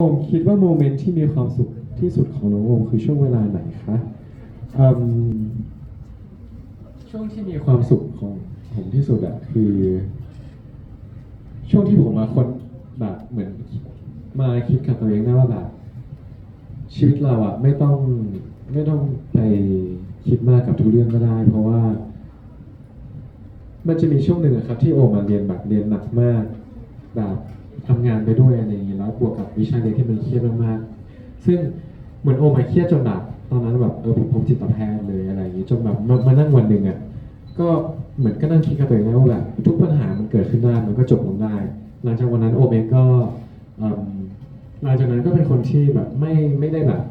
โอมคิดว่าโมเมนต์ที่มีความสุขที่สุดของน้องโอมคือช่วงเวลาไหนคะอืมช่วงที่มีความสุขของผมที่สุดอะคือ ช่วงที่ผมมาคนแบบเหมือน มาคิดกับตัวเองได้ว่าแบบชีวิตเราอะไม่ต้องไม่ต้องไปคิดมากกับทุกเรื่องก็ได้ เพราะว่า มันจะมีช่วงหนึ่งอะครับ ที่โอมาเรียนแบบเรียนหนักมากแบบ ทำงานไปด้วยอะไรอย่างนี้แล้วบวกกับวิชาเรียนที่มันเครียดมากๆซึ่งเหมือนโอมาเครียดจนแบบตอนนั้นแบบเออผมผมจิตแพทย์เลยอะไรอย่างนี้จนแบบมานั่งวันหนึ่งอะก็เหมือนก็นั่งคิดกับตัวเองนะว่าแบบทุกปัญหามันเกิดขึ้นได้มันก็จบลงได้ หลังจากวันนั้นโอเองก็หลังจากนั้นก็เป็นคนที่แบบไม่ไม่ได้แบบ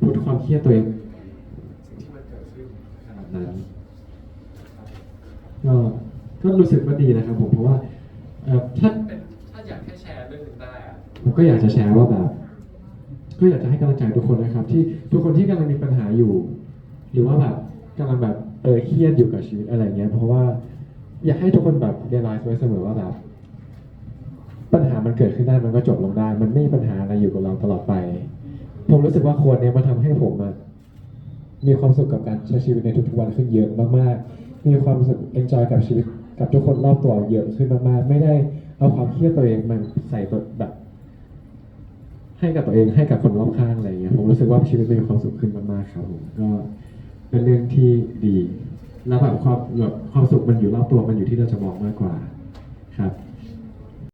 พูดความเครียดตัวเองที่มันเกิดขึ้นขนาดนั้นก็ก็รู้สึกว่าดีนะครับผมเพราะว่าเอ่อถ้าเป็นถ้า อยากให้แชร์เรื่องนึงได้อะผมก็อยากจะแชร์ว่าแบบ ก็อยากจะให้กำลังใจทุกคนนะครับ ที่ทุกคนที่กำลังมีปัญหาอยู่ หรือว่าแบบกำลังแบบเออเครียดอยู่กับชีวิตอะไรเงี้ย เพราะว่าอยากให้ทุกคนแบบเรียนรู้ไว้เสมอว่าแบบปัญหามันเกิดขึ้นได้มันก็จบลงได้ มันไม่มีปัญหาอะไรอยู่กับเราตลอดไป ผมรู้สึกว่าค้ดเนี้ยมันทำให้ผมอะมีความสุขกับการใช้ชีวิตในทุกๆวันขึ้นเยอะมากๆ มีความรู้สึก enjoy กับชีวิตกับทุกคนรอบตัวเยอะขึ้นมากๆ ไม่ได้ เอาความเครียดตัวเองมันใส่ตัวแบบ ให้กับตัวเองให้กับคนรอบข้างอะไรเงี้ยผมรู้สึกว่าชีวิตมีความสุขขึ้นมากๆครับผมก็เป็นเรื่องที่ดีแล้วแบบความแบบความสุขมันอยู่รอบตัวมันอยู่ที่เราจะมองมากกว่าครับ